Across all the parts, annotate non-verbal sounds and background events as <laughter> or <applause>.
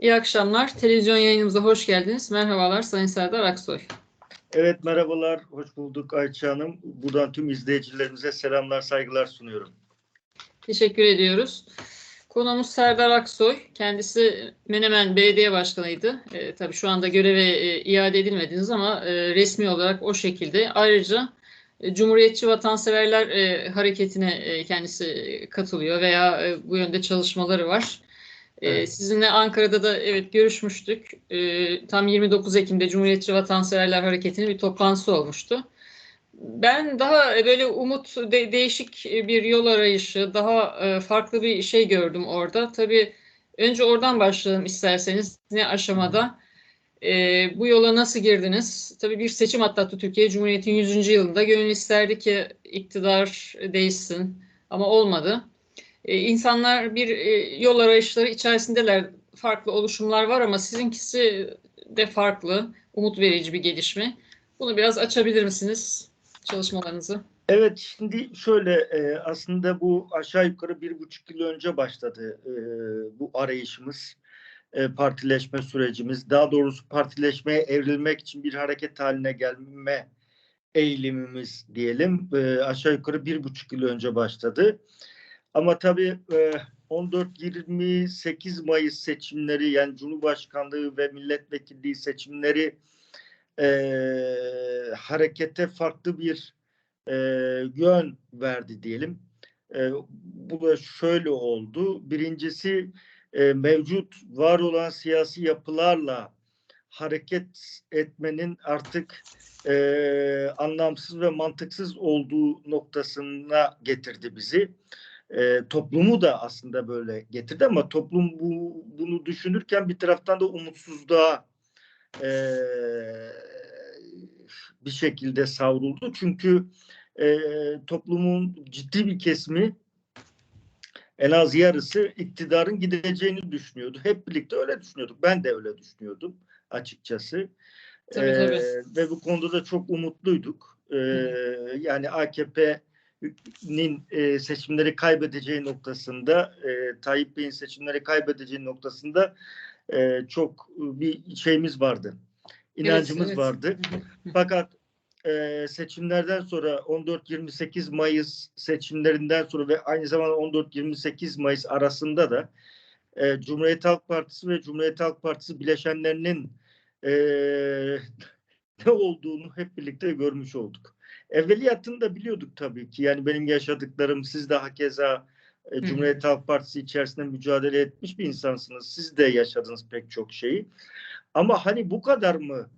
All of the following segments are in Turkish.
İyi akşamlar. Televizyon yayınımıza hoş geldiniz. Merhabalar Sayın Serdar Aksoy. Evet merhabalar, hoş bulduk Ayça Hanım. Buradan tüm izleyicilerimize selamlar, saygılar sunuyorum. Teşekkür ediyoruz. Konuğumuz Serdar Aksoy. Kendisi Menemen Belediye Başkanı'ydı. E, tabii şu anda göreve e, iade edilmediniz ama e, resmi olarak o şekilde. Ayrıca e, Cumhuriyetçi Vatanseverler e, Hareketi'ne e, kendisi katılıyor veya e, bu yönde çalışmaları var. E, Evet. Sizinle Ankara'da da evet görüşmüştük. E, tam 29 Ekim'de Cumhuriyetçi Vatanseverler Hareketi'nin bir toplantısı olmuştu. Ben daha e, böyle umut de- değişik bir yol arayışı, daha e, farklı bir şey gördüm orada. Tabii önce oradan başlayalım isterseniz. Ne aşamada? E, bu yola nasıl girdiniz? Tabii bir seçim atlattı Türkiye Cumhuriyeti'nin 100. yılında. Gönül isterdi ki iktidar değişsin ama olmadı. E, insanlar bir e, yol arayışları içerisindeler. Farklı oluşumlar var ama sizinkisi de farklı, umut verici bir gelişme. Bunu biraz açabilir misiniz çalışmalarınızı? Evet, şimdi şöyle e, aslında bu aşağı yukarı bir buçuk yıl önce başladı e, bu arayışımız, e, partileşme sürecimiz. Daha doğrusu partileşmeye evrilmek için bir hareket haline gelme eğilimimiz diyelim. E, aşağı yukarı bir buçuk yıl önce başladı. Ama tabii e, 14-28 Mayıs seçimleri yani Cumhurbaşkanlığı ve milletvekilliği seçimleri e, harekete farklı bir e, yön verdi diyelim. E, bu da şöyle oldu. Birincisi e, mevcut var olan siyasi yapılarla hareket etmenin artık e, anlamsız ve mantıksız olduğu noktasına getirdi bizi. E, toplumu da aslında böyle getirdi ama toplum bu, bunu düşünürken bir taraftan da umutsuzluğa e, bir şekilde savruldu. Çünkü e, toplumun ciddi bir kesimi en az yarısı iktidarın gideceğini düşünüyordu. Hep birlikte öyle düşünüyorduk. Ben de öyle düşünüyordum açıkçası. Tabii, Ee, tabii. ve bu konuda da çok umutluyduk. Ee, yani AKP'nin e, seçimleri kaybedeceği noktasında, e, Tayyip Bey'in seçimleri kaybedeceği noktasında e, çok bir şeyimiz vardı. İnancımız evet. vardı. Fakat e, seçimlerden sonra 14-28 Mayıs seçimlerinden sonra ve aynı zamanda 14-28 Mayıs arasında da e, Cumhuriyet Halk Partisi ve Cumhuriyet Halk Partisi bileşenlerinin e, <laughs> ne olduğunu hep birlikte görmüş olduk. Evveliyatını da biliyorduk tabii ki. Yani benim yaşadıklarım siz de hakeza e. Cumhuriyet Halk Partisi içerisinde mücadele etmiş bir insansınız. Siz de yaşadınız pek çok şeyi. Ama hani bu kadar mı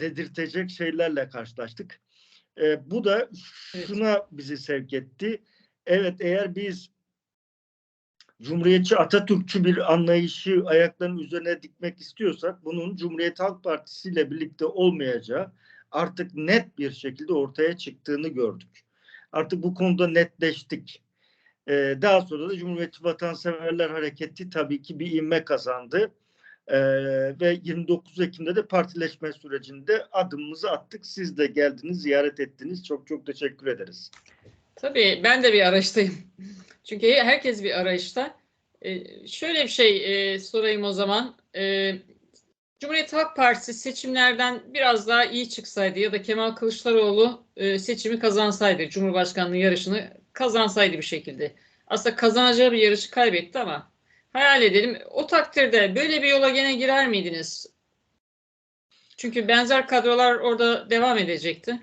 dedirtecek şeylerle karşılaştık. E, bu da Evet. şuna bizi sevk etti. Evet eğer biz Cumhuriyetçi Atatürkçü bir anlayışı ayaklarının üzerine dikmek istiyorsak bunun Cumhuriyet Halk Partisi ile birlikte olmayacağı artık net bir şekilde ortaya çıktığını gördük. Artık bu konuda netleştik. Ee, daha sonra da Cumhuriyetçi Vatanseverler Hareketi tabii ki bir inme kazandı. Ee, ve 29 Ekim'de de partileşme sürecinde adımımızı attık. Siz de geldiniz, ziyaret ettiniz. Çok çok teşekkür ederiz. Tabii ben de bir arayıştayım. <laughs> Çünkü herkes bir arayışta. Ee, şöyle bir şey e, sorayım o zaman. Ee, Cumhuriyet Halk Partisi seçimlerden biraz daha iyi çıksaydı ya da Kemal Kılıçdaroğlu e, seçimi kazansaydı, Cumhurbaşkanlığı yarışını kazansaydı bir şekilde. Aslında kazanacağı bir yarışı kaybetti ama hayal edelim. O takdirde böyle bir yola gene girer miydiniz? Çünkü benzer kadrolar orada devam edecekti.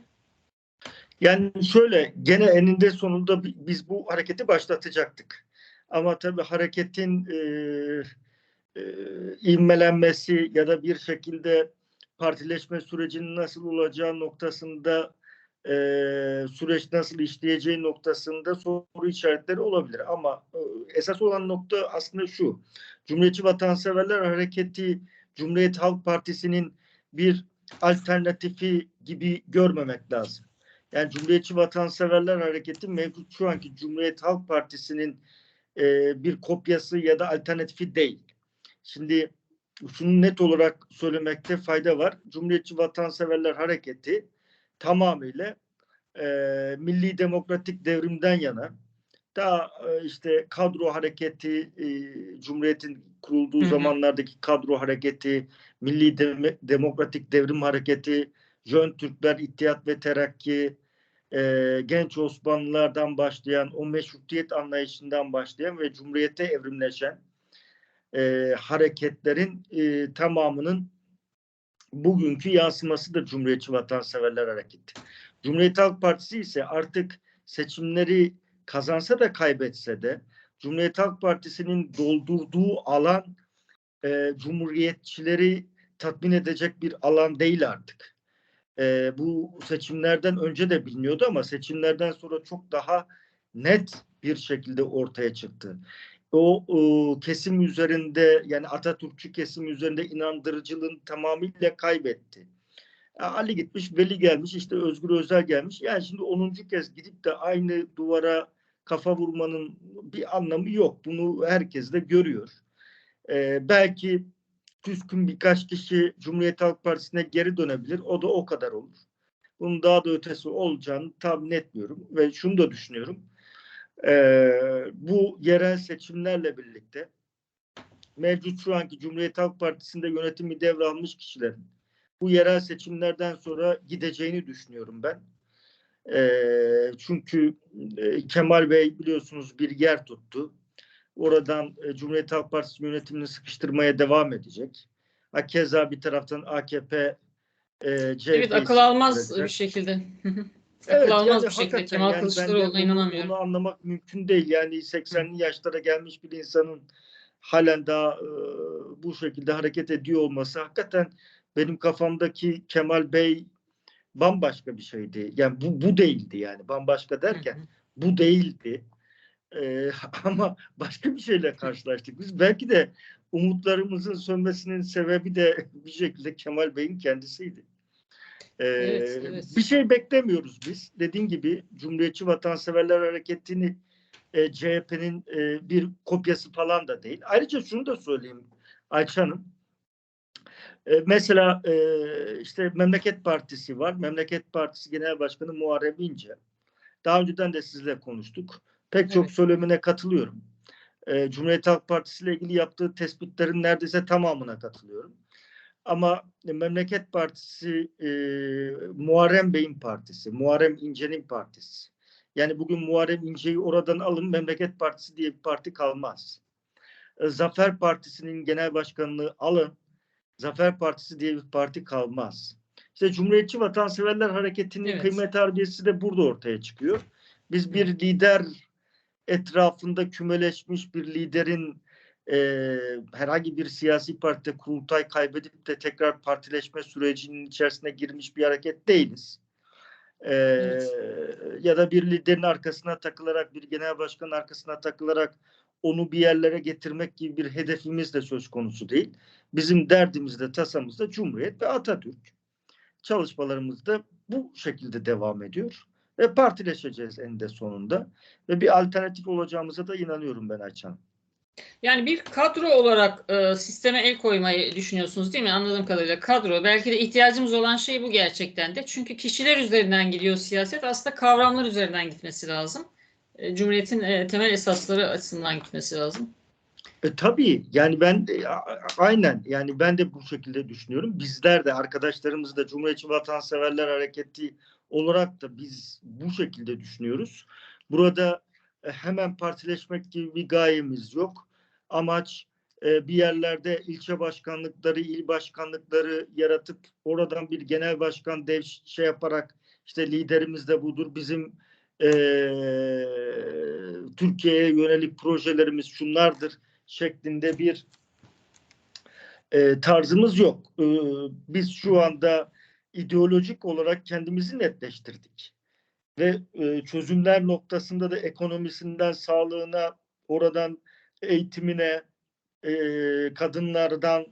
Yani şöyle gene eninde sonunda bi- biz bu hareketi başlatacaktık. Ama tabii hareketin e, e, ivmelenmesi ya da bir şekilde partileşme sürecinin nasıl olacağı noktasında e, süreç nasıl işleyeceği noktasında soru işaretleri olabilir. Ama e, esas olan nokta aslında şu. Cumhuriyetçi Vatanseverler Hareketi Cumhuriyet Halk Partisi'nin bir alternatifi gibi görmemek lazım. Yani Cumhuriyetçi Vatanseverler Hareketi mevcut şu anki Cumhuriyet Halk Partisi'nin e, bir kopyası ya da alternatifi değil. Şimdi şunu net olarak söylemekte fayda var. Cumhuriyetçi Vatanseverler Hareketi tamamıyla e, milli demokratik devrimden yana daha e, işte kadro hareketi e, Cumhuriyet'in kurulduğu Hı hı. zamanlardaki kadro hareketi, Milli Dem- Demokratik Devrim Hareketi, Jön Türkler İttihat ve Terakki, e, genç Osmanlılardan başlayan, o meşrutiyet anlayışından başlayan ve Cumhuriyete evrimleşen e, hareketlerin e, tamamının bugünkü yansıması da Cumhuriyetçi Vatanseverler Hareketi. Cumhuriyet Halk Partisi ise artık seçimleri kazansa da kaybetse de Cumhuriyet Halk Partisi'nin doldurduğu alan e, cumhuriyetçileri tatmin edecek bir alan değil artık. E, bu seçimlerden önce de biliniyordu ama seçimlerden sonra çok daha net bir şekilde ortaya çıktı. O, o kesim üzerinde yani Atatürkçü kesim üzerinde inandırıcılığını tamamıyla kaybetti. Ali gitmiş, Veli gelmiş, işte Özgür Özel gelmiş. Yani şimdi 10. kez gidip de aynı duvara kafa vurmanın bir anlamı yok. Bunu herkes de görüyor. Ee, belki küskün birkaç kişi Cumhuriyet Halk Partisi'ne geri dönebilir. O da o kadar olur. Bunun daha da ötesi olacağını tahmin etmiyorum. Ve şunu da düşünüyorum. Ee, bu yerel seçimlerle birlikte mevcut şu anki Cumhuriyet Halk Partisi'nde yönetimi devralmış kişilerin bu yerel seçimlerden sonra gideceğini düşünüyorum ben. Ee, çünkü e, Kemal Bey biliyorsunuz bir yer tuttu. Oradan e, Cumhuriyet Halk Partisi yönetimini sıkıştırmaya devam edecek. Keza bir taraftan AKP e, CHP'yi Evet akıl almaz bir şekilde. Evet, yani bir şekilde. Kemal yani Kılıçdaroğlu'na inanamıyorum. Bunu anlamak mümkün değil. Yani 80'li yaşlara gelmiş bir insanın halen daha e, bu şekilde hareket ediyor olması hakikaten benim kafamdaki Kemal Bey bambaşka bir şeydi. Yani bu bu değildi yani. Bambaşka derken Hı hı. bu değildi. Ee, <laughs> ama başka bir şeyle karşılaştık. Biz belki de umutlarımızın sönmesinin sebebi de bir şekilde Kemal Bey'in kendisiydi. Ee, Evet, evet. Bir şey beklemiyoruz biz. Dediğim gibi Cumhuriyetçi Vatanseverler Hareketi'ni e, CHP'nin e, bir kopyası falan da değil. Ayrıca şunu da söyleyeyim Ayça Hanım. E, mesela e, işte Memleket Partisi var. Memleket Partisi Genel Başkanı Muharrem İnce. Daha önceden de sizle konuştuk. Pek çok Evet. söylemine katılıyorum. E, Cumhuriyet Halk Partisi ile ilgili yaptığı tespitlerin neredeyse tamamına katılıyorum. Ama Memleket Partisi e, Muharrem Bey'in partisi, Muharrem İnce'nin partisi. Yani bugün Muharrem İnce'yi oradan alın, Memleket Partisi diye bir parti kalmaz. E, Zafer Partisi'nin genel başkanlığı alın, Zafer Partisi diye bir parti kalmaz. İşte Cumhuriyetçi Vatanseverler Hareketi'nin Evet. kıymet harbiyesi de burada ortaya çıkıyor. Biz bir lider etrafında kümeleşmiş bir liderin e, herhangi bir siyasi partide kurultay kaybedip de tekrar partileşme sürecinin içerisine girmiş bir hareket değiliz. E, Ya da bir liderin arkasına takılarak, bir genel başkanın arkasına takılarak onu bir yerlere getirmek gibi bir hedefimiz de söz konusu değil. Bizim derdimiz de tasamız da Cumhuriyet ve Atatürk. Çalışmalarımız da bu şekilde devam ediyor. Ve partileşeceğiz eninde sonunda. Ve bir alternatif olacağımıza da inanıyorum ben Ayça'nın. Yani bir kadro olarak e, sisteme el koymayı düşünüyorsunuz değil mi? Anladığım kadarıyla kadro. Belki de ihtiyacımız olan şey bu gerçekten de. Çünkü kişiler üzerinden gidiyor siyaset. Aslında kavramlar üzerinden gitmesi lazım. E, Cumhuriyetin e, temel esasları açısından gitmesi lazım. E, tabii yani ben de, aynen yani ben de bu şekilde düşünüyorum. Bizler de arkadaşlarımız da Cumhuriyetçi Vatanseverler Hareketi olarak da biz bu şekilde düşünüyoruz. Burada hemen partileşmek gibi bir gayemiz yok. Amaç e, bir yerlerde ilçe başkanlıkları, il başkanlıkları yaratıp oradan bir genel başkan dev şey yaparak işte liderimiz de budur. Bizim e, Türkiye'ye yönelik projelerimiz şunlardır şeklinde bir e, tarzımız yok. E, biz şu anda ideolojik olarak kendimizi netleştirdik. Ve e, çözümler noktasında da ekonomisinden sağlığına, oradan eğitimine, e, kadınlardan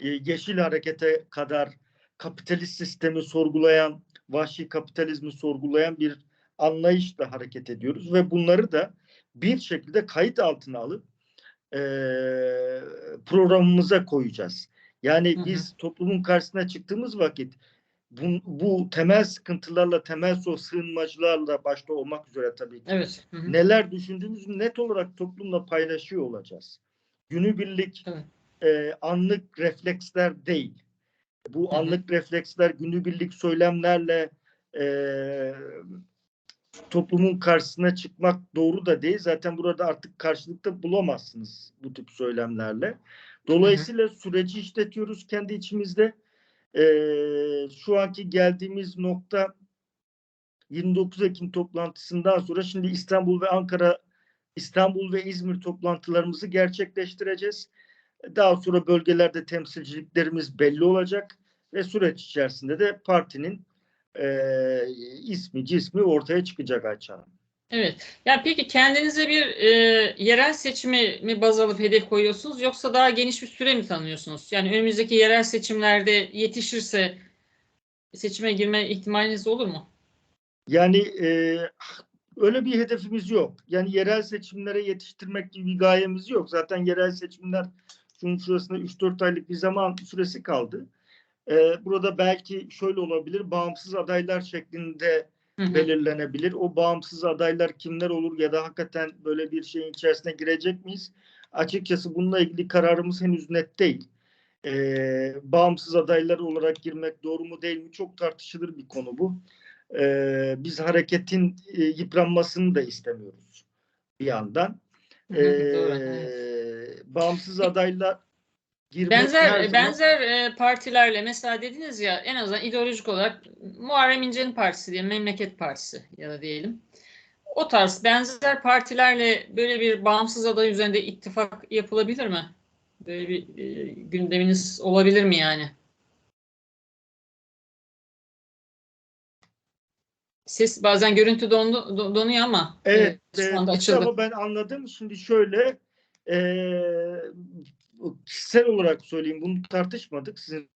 e, yeşil harekete kadar kapitalist sistemi sorgulayan, vahşi kapitalizmi sorgulayan bir anlayışla hareket ediyoruz ve bunları da bir şekilde kayıt altına alıp e, programımıza koyacağız. Yani Hı hı. biz toplumun karşısına çıktığımız vakit bu, bu temel sıkıntılarla, temel so sığınmacılarla başta olmak üzere tabii ki Evet. Hı hı. neler düşündüğümüzü net olarak toplumla paylaşıyor olacağız. günübirlik Evet. e, anlık refleksler değil. Bu Hı hı. anlık refleksler günübirlik söylemlerle e, toplumun karşısına çıkmak doğru da değil. Zaten burada artık karşılıkta bulamazsınız bu tip söylemlerle. Dolayısıyla süreci işletiyoruz kendi içimizde. Ee, şu anki geldiğimiz nokta 29 Ekim toplantısından sonra şimdi İstanbul ve Ankara, İstanbul ve İzmir toplantılarımızı gerçekleştireceğiz. Daha sonra bölgelerde temsilciliklerimiz belli olacak ve süreç içerisinde de partinin e, ismi cismi ortaya çıkacak Ayça Hanım. Evet. Ya peki kendinize bir e, yerel seçimi mi baz alıp hedef koyuyorsunuz yoksa daha geniş bir süre mi tanıyorsunuz? Yani önümüzdeki yerel seçimlerde yetişirse seçime girme ihtimaliniz olur mu? Yani e, öyle bir hedefimiz yok. Yani yerel seçimlere yetiştirmek gibi bir gayemiz yok. Zaten yerel seçimler şunun şurasında 3-4 aylık bir zaman süresi kaldı. E, burada belki şöyle olabilir, bağımsız adaylar şeklinde Hı belirlenebilir. O bağımsız adaylar kimler olur ya da hakikaten böyle bir şeyin içerisine girecek miyiz? Açıkçası bununla ilgili kararımız henüz net değil. Ee, bağımsız adaylar olarak girmek doğru mu değil mi çok tartışılır bir konu bu. Ee, biz hareketin e, yıpranmasını da istemiyoruz bir yandan. Hı hı, doğru, Ee, evet. bağımsız adaylar girmek her Benzer zaman- benzer e, partilerle mesela dediniz ya en azından ideolojik olarak Muharrem İnce'nin partisi diye Memleket Partisi ya da diyelim. O tarz benzer partilerle böyle bir bağımsız aday üzerinde ittifak yapılabilir mi? Böyle bir e, gündeminiz olabilir mi yani? Ses bazen görüntü dondu, do- donuyor ama Evet, e, şu anda e, açıldı. ama ben anladım. Şimdi şöyle e, kişisel olarak söyleyeyim. Bunu tartışmadık. Sizin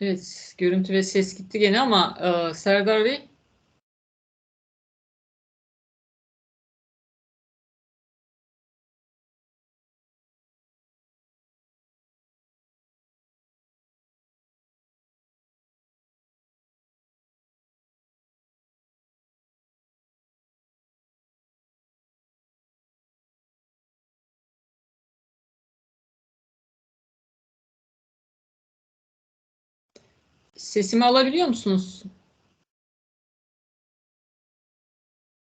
Evet, görüntü ve ses gitti gene ama e, Serdar Bey sesimi alabiliyor musunuz?